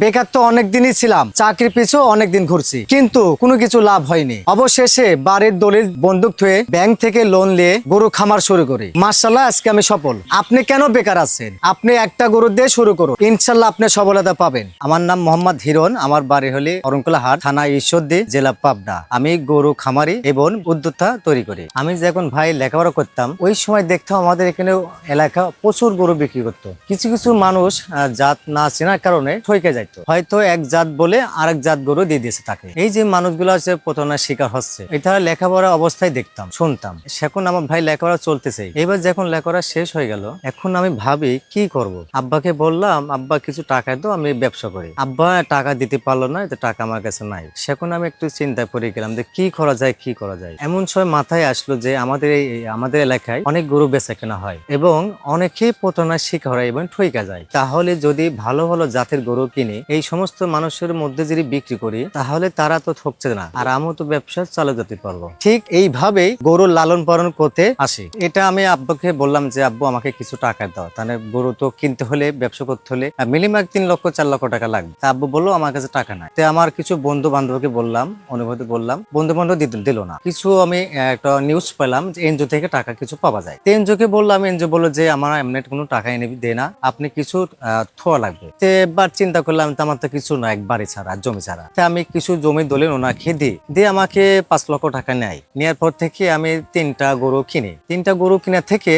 বেকার তো অনেক দিনই ছিলাম, চাকরির পিছু অনেকদিন ঘুরছি, কিন্তু কোনো কিছু লাভ হয়নি। অবশেষে বাড়ির দলিল বন্দুক থুয়ে ব্যাংক থেকে লোন নিয়ে গরু খামার শুরু করি। মার্শাল্লাহ আজকে আমি সফল। আপনি কেন বেকার আছেন? আপনি একটা গরু দিয়ে শুরু করুন। ইনশাল্লাহ আপনি সফলতা পাবেন। আমার নাম মোহাম্মদ হিরন আমার বাড়ি হলে অরঙ্কলা হাট, থানা ঈশ্বরদী, জেলা পাবনা। আমি গরু খামারি এবং উদ্যোক্তা তৈরি করি। আমি যখন ভাই লেখাপড়া করতাম, ওই সময় দেখতাম আমাদের এখানে এলাকা প্রচুর গরু বিক্রি করতো। কিছু কিছু মানুষ জাত না চেনার কারণে ঠইকে যাইতো হয়তো এক জাত বলে আরেক জাত গরু দিয়ে দিয়েছে তাকে। এই যে মানুষগুলো আছে, প্রতারণার শিকার হচ্ছে, এটা লেখাপড়া অবস্থায় দেখতাম, শুনতাম। এখন আমার ভাই লেখাপড়া চলতেছে। এবার যখন লেখাপড়া শেষ হয়ে গেল, এখন আমি ভাবি, কি করব? আব্বাকে বললাম, আব্বা, কিছু টাকা দাও, আমি ব্যবসা করি। আব্বা, টাকা দিতে পারল না তো টাকা আমার কাছে নাই। সেখন আমি একটু চিন্তায় পড়ে গেলাম যে, কি করা যায়, কি করা যায়? এমন সময় মাথায় আসলো যে, আমাদের এই, আমাদের এলাকায় অনেক গরু বেচা কেনা হয় এবং অনেকেই প্রতারণার শিকার হয় এবং ঠইকা যায়। তাহলে যদি ভালো ভালো জাতের গরু কিনে এই সমস্ত মানুষের মধ্যে যদি বিক্রি করি, তাহলে তারা তো ঠকছে না। আর আমিও তো ব্যবসা চালু যেতে পারব। ঠিক এইভাবেই গরু লালন পালন করতে আসি। এটা আমি আব্বুকে বললাম যে, আব্বু, আমাকে কিছু টাকা দাও। তাহলে গরু তো কিনতে হলে, ব্যবসা করতে হলে মিনিমাম তিন লক্ষ, চার লক্ষ টাকা লাগবে। তা আব্বু বলল, আমার কাছে টাকা নাই। তো আমার কিছু বন্ধু বান্ধবকে বললাম, অনুভূতি বললাম বন্ধু বান্ধব দিল না। কিছু আমি একটা নিউজ পেলাম যে এনজিও থেকে টাকা কিছু পাওয়া যায়। তো এনজিওকে বললাম এনজিও বলল যে, আমার এমনি কোনো টাকা এনে দে না। আপনি কিছু থোয়া লাগবে। তো এবার চিন্তা করলাম তো আমার তো কিছু না, এক বাড়ি ছাড়া জমি ছাড়া। তো আমি কিছু জমি দলিল ওনাকে দিই। দিয়ে আমাকে পাঁচ লক্ষ টাকা নেয়। নেওয়ার পর থেকে আমি তিনটা গরু কিনি। তিনটা গরু কেনার থেকে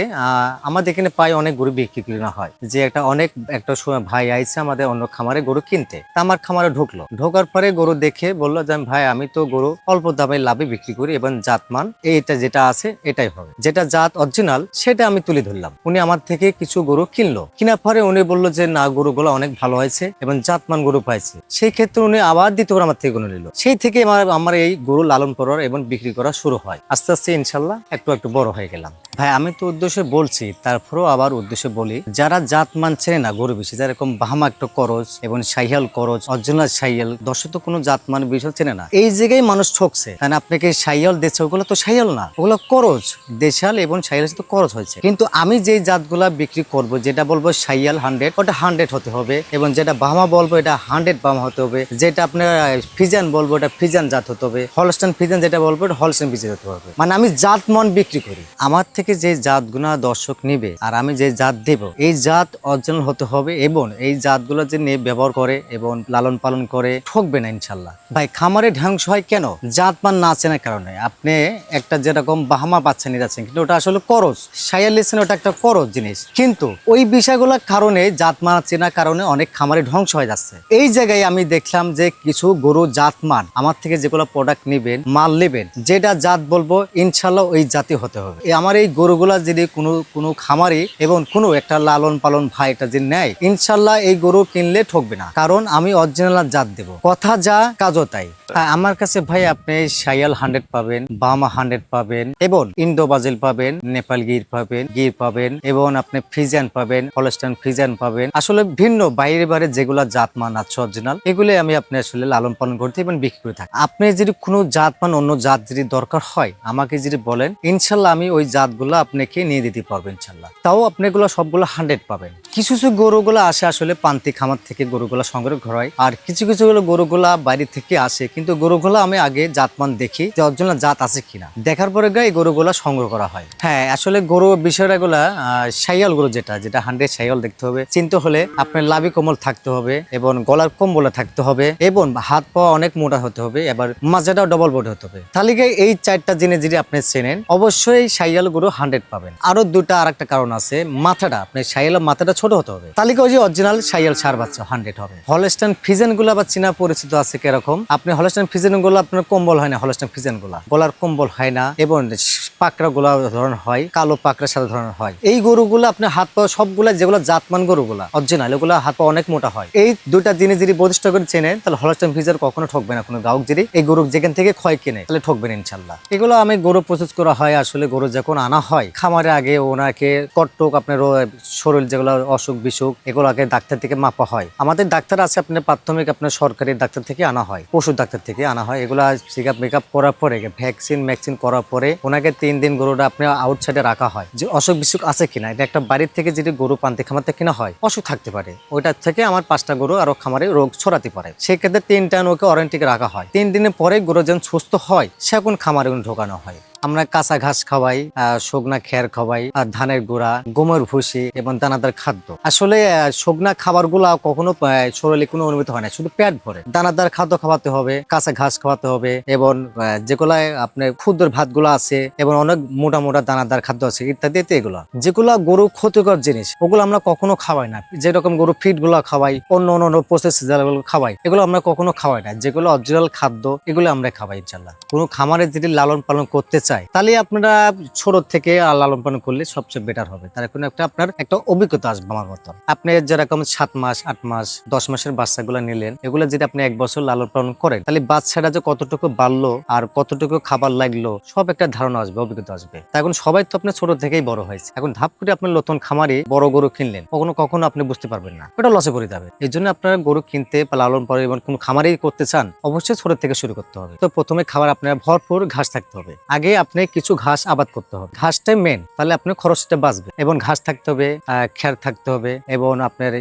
আমাদের এখানে প্রায় অনেক গরু বিক্রি কেনা হয়। যে একটা অনেক, একটা সময় ভাই আইছে আমাদের অন্য খামারে গরু কিনতে। তা আমার খামারে ঢুকলো। ঢোকার পরে গরু দেখে বলল যে, ভাই, আমি তো গরু অল্প দামে লাভে বিক্রি করি এবং জাতমান এইটা যেটা আছে, এটাই হবে। যেটা জাত অরিজিনাল, সেটা আমি তুলে ধরলাম। উনি আমার থেকে কিছু গরু কিনলো। কেনার পরে উনি বলল যে, না, গরুগুলো অনেক ভালো হয়েছে এবং জাতমান গরু পাইছে। সেই ক্ষেত্রে উনি আবার দ্বিতীয় আমার থেকে গরু নিল। সেই থেকে আমার আমার এই গরু লালন করার এবং বিক্রি করা শুরু হয়। আস্তে আস্তে ইনশাল্লাহ একটু একটু বড় হয়ে গেলাম। ভাই, আমি তো উদ্দেশ্যে বলছি, তারপরেও আবার উদ্দেশ্যে বলি, যারা জাত মান চেনে না গরু বেশি যেরকম বাহামা একটা করজ এবং সাইহাল করজ অরিজিনাল সাইয়াল দর্শক তো কোনো জাত মান বিষয় চেনে না। এই জায়গায় মানুষ ঠকছে কারণ আপনাকে সাইয়াল দিচ্ছে, ওগুলো তো সাইয়াল না, ওগুলো করজ, দেশাল এবং সাইয়াল তো করজ হয়েছে। কিন্তু আমি যে জাতগুলা বিক্রি করব, যেটা বলব সাইয়াল হান্ড্রেড ওটা হান্ড্রেড হতে হবে এবং যেটা বাহামা বলব, এটা হান্ড্রেড বাহামা হতে হবে। যেটা আপনার ফিজান বলব এটা ফিজান জাত হতে হবে। হলস্টান ফিজান যেটা বলব এটা হলস্টান ফিজান হতে হবে। মানে আমি জাত মন বিক্রি করি। আমার থেকে যে জাতগুলা দর্শক নিবে, আর আমি যে জাত দেব, এই জাত অরিজিনাল হতে হবে এবং এই জাতগুলো যে নিয়ে ব্যবহার করে এবং লালন পালন করে ঠকবে না ইনশাল্লাহ। ভাই, খামারে ধ্বংস হয় কেন? জাত মান না চেনার কারণে। আপনি একটা যেরকম বাহামা নিয়ে যাচ্ছেন, কিন্তু ওটা আসলে করজ। সাইয়াল লিসেন ওটা একটা করজ জিনিস। কিন্তু ওই বিষয়গুলোর কারণে জাত মান চেনার কারণে অনেক খামারে ধ্বংস হয়ে যাচ্ছে। এই জায়গায় আমি দেখলাম যে কিছু গরু জাত মান, আমার থেকে যেগুলো প্রোডাক্ট নেবেন, মাল নেবেন, যেটা জাত বলব, ইনশাল্লাহ ওই জাতি হতে হবে। আমার এই গরুগুলা যদি কোনো কোনো খামারি এবং কোনো একটা লালন পালন ভাই এটা যদি নেয়, ইনশাল্লাহ এই গরু কিনলে ঠকবে না। কারণ আমি অরিজিনাল জাত দেব। কথা যা, কাজও তাই। আমার কাছে ভাই আপনি সাইয়াল হান্ড্রেড পাবেন, বামা হান্ড্রেড পাবেন, এবং ইন্দো বাজিল পাবেন, নেপাল গির পাবেন গির পাবেন, এবং আপনি ফ্রিজান পাবেন হলস্টান ফ্রিজান পাবেন। আসলে ভিন্ন, বাইরে বাইরে যেগুলো জাতমান আছে অরিজিনাল এগুলো আমি আপনি আসলে লালন পালন করতে এবং বিক্রি করে থাকি। আপনি যদি কোনো জাতমান অন্য জাত যদি দরকার হয়, আমাকে যদি বলেন, ইনশাল্লাহ আমি ওই জাতগুলো আপনাকে নিয়ে দিতে পারব ইনশাল্লাহ। তাও আপনি এগুলো সবগুলো হান্ড্রেড পাবেন। কিছু কিছু গরুগুলো আসে আসলে পান্তি খামার থেকে গরুগুলো সংগ্রহ করা হয়, আর কিছু কিছু গুলো গরুগুলা বাইরে থেকে আসে কিন্তু গরুগুলো আমি আগে জাতমান দেখি যে অরিজিনাল জাত আছে কিনা। দেখার পরে এই গরুগুলা সংগ্রহ করা হয়। হ্যাঁ আসলে গরু বিষয়টা গুলা সাইয়াল গরু যেটা যেটা হান্ড্রেড সাইয়াল দেখতে হবে। চিনতে হলে আপনার লাভি কোমল থাকতে হবে এবং গলার কম্বলে থাকতে হবে এবং হাত পা অনেক মোটা হতে হবে, এবার মাজাটাও ডবল বোর্ড হতে হবে। তাহলে এই চারটা জিনিস যদি আপনি চেনেন, অবশ্যই সাইয়াল গরু হান্ড্রেড পাবেন। আরও দুটা আর একটা কারণ আছে, মাথাটা আপনি সাইয়ালের মাথাটা ছোট হতে হবে। তাহলে কি ওই যে অরিজিনাল সাইয়াল সার বাচ্চা হান্ড্রেড হবে। হলস্টান ফিজেনগুলো আবার চীনা পরিচিত আছে কীরকম? আপনি হলস্টান ফিজেনগুলো আপনার কম্বল হয় না, হলস্টান ফিজেনগুলা গলার কম্বল হয় না, এবং পাকড়া গুলা ধরনের হয়, কালো পাকড়ার সাথে ধরনের হয়। এই গরুগুলো আপনার হাত পা সবগুলা, যেগুলো জাতমান গরুগুলা, অরিজিনাল, এগুলো হাত পা অনেক মোটা হয়। এই দুটা জিনিস যদি প্রতিষ্ঠ করে চেনেন, তাহলে হলস্টান ফিজার কখনো ঠকবে না, কোনো গাহক যদি এই গরু যেখান থেকে ক্ষয় কিনে, তাহলে ঠকবেন ইনশাল্লাহ এগুলো আমি গরু প্রসেস করা হয়, আসলে গরু যখন আনা হয়, খামারে আগে ওনাকে কট্টক আপনার শরীর যেগুলো অসুখ বিসুখ এগুলো আগে ডাক্তার থেকে মাপা হয়। আমাদের ডাক্তার আছে, আপনার প্রাথমিক আপনার সরকারি ডাক্তার থেকে আনা হয়, পশু ডাক্তার ডাক্তার থেকে আনা হয়। এগুলো চেক আপ মেকআপ করার পরে, ভ্যাকসিন, ম্যাকসিন করার পরে ওনাকে তিন দিন গরুটা আপনি আউটসাইডে রাখা হয়। যে অসুখ বিসুখ আছে কিনা, এটা একটা বাড়ির থেকে যদি গরু পান্তি খামাতে কিনা হয়, অসুখ থাকতে পারে। ওইটার থেকে আমার পাঁচটা গরু আরও খামারে রোগ ছড়াতে পারে। সেক্ষেত্রে তিনটা ওকে অরেন্টিকে রাখা হয়। তিন দিনের পরে গরু যেন সুস্থ হয় সে এখন খামারে ঢোকানো হয়। আমরা কাঁচা ঘাস খাওয়াই শুকনা খের খাওয়াই, আর ধানের গুঁড়া, গমের ভুসি এবং দানাদার খাদ্য। আসলে শুকনা খাবারগুলা কখনো শরীরে কোনো অনুভূত হয় না, শুধু পেট ভরে। দানাদার খাদ্য খাওয়াতে হবে, কাঁচা ঘাস খাওয়াতে হবে এবং যেগুলা আপনার ক্ষুদ্র ভাতগুলো আছে এবং অনেক মোটা মোটা দানাদার খাদ্য আছে, ইত্যাদি এগুলো। যেগুলা গরু ক্ষতিকর জিনিস, ওগুলো আমরা কখনো খাওয়াই না। যেরকম গরু ফিটগুলো খাওয়াই, অন্য অন্য প্রসেস খাওয়াই, এগুলো আমরা কখনো খাওয়াই না। যেগুলো অরিজিনাল খাদ্য, এগুলো আমরা খাওয়াই ইনশাল্লাহ কোনো খামারে যদি লালন পালন করতে চায় তাহলে আপনারা ছোট থেকে লালন পালন করলে সবচেয়ে বেটার হবে। তার কোনো একটা আপনার একটা অভিজ্ঞতা আসবে আমার মতো। আপনি যেরকম সাত মাস, আট মাস, দশ মাসের বাচ্চাগুলো নিলেন, এগুলো যদি আপনি এক বছর লালন পালন করেন, তাহলে বাচ্চাটা যে কতটুকু বাড়লো আর কতটুকু খাবার লাগল, সব একটা ধারণা আসবে, অভিজ্ঞতা আসবে। তা এখন সবাই তো আপনার ছোট থেকেই বড় হয়েছে। এখন ধাপ করে আপনি নতুন খামারে বড় গরু কিনলেন, কখনো কখনো আপনি বুঝতে পারবেন না। ওটা লসে করে যাবে। এই জন্য আপনারা গরু কিনতে বা লালন পালন এবং কোনো খামারেই করতে চান, অবশ্যই ছোট থেকে শুরু করতে হবে। তো প্রথমে খাবার আপনার ভরপুর ঘাস থাকতে হবে। আগে আপনি কিছু ঘাস আবাদ করতে হবে। ঘাসটাই মেন তাহলে আপনি খরচটা বাঁচবে। এবং ঘাস থাকতে হবে খ্যার থাকতে হবে, এবং আপনার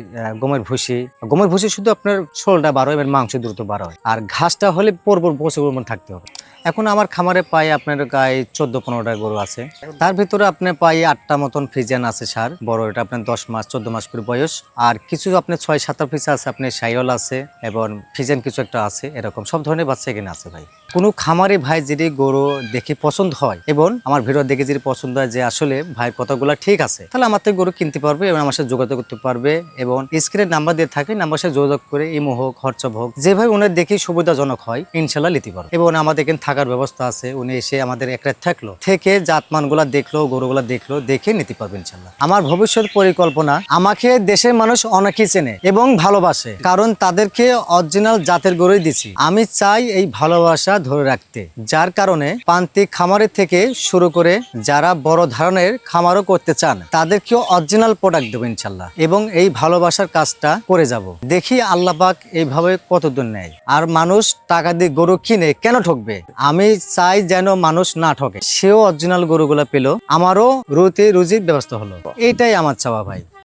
গমের ভুসি। গমের ভুসি শুধু আপনার শোলটা বারো এবং মাংস দ্রুত বারো হয়। আর ঘাসটা হলে পরিমাণ থাকতে হবে। এখন আমার খামারে পাই আপনার গায়ে চোদ্দ পনেরোটা গরু আছে। তার ভিতরে আপনি পাই আটটা মতন ফিজিয়ান আছে সার বড় এটা আপনার দশ মাস, চোদ্দ মাস করে বয়স। আর কিছু আপনার ছয়, সাতটা পিস আছে আপনার সাইল আছে এবং ফিজিয়ান কিছু একটা আছে, এরকম সব ধরনের বাচ্চা এখানে আছে ভাই। কোনো খামারে ভাই যদি গরু দেখে পছন্দ হয় এবং আমার ভিডিও দেখে যদি পছন্দ হয় যে আসলে ভাই কথাগুলো ঠিক আছে, তাহলে আমার থেকে গরু কিনতে পারবে এবং আমার সাথে যোগাযোগ করতে পারবে এবং স্ক্রিনের নাম্বার দিয়ে থাকে, নাম্বার সাথে যোগাযোগ করে ইমো হোক, হোয়াটসঅ্যাপ হোক যেভাবে ওনার দেখে সুবিধাজনক হয় ইনশাল্লাহ নিতে পারবে। এবং আমাদের এখানে থাকার ব্যবস্থা আছে। উনি এসে আমাদের একটা থাকল থেকে জাতমানগুলা দেখল, গরুগুলা দেখল, দেখে নিতে পারবে ইনশাল্লাহ। আমার ভবিষ্যৎ পরিকল্পনা, আমাকে দেশের মানুষ অনেকেই চেনে এবং ভালোবাসে, কারণ তাদেরকে অরিজিনাল জাতের গরুই দিছি। আমি চাই এই ভালোবাসা ধরে রাখতে, যার কারণে প্রান্তিক খামারের থেকে শুরু করে যারা বড় ধরনের খামারও করতে চান তাদেরকেও অরিজিনাল প্রোডাক্ট দেবো ইনশাল্লাহ এবং এই ভালোবাসার কাজটা করে যাব। দেখি আল্লাহ পাক এইভাবে কতদূর নেয়। আর মানুষ টাকা দিয়ে গরু কিনে কেন ঠকবে? আমি চাই যেন মানুষ না ঠকে। সেও অরিজিনাল গরুগুলো পেল, আমারও রুতি রুজির ব্যবস্থা হলো। এটাই আমার চাওয়া ভাই।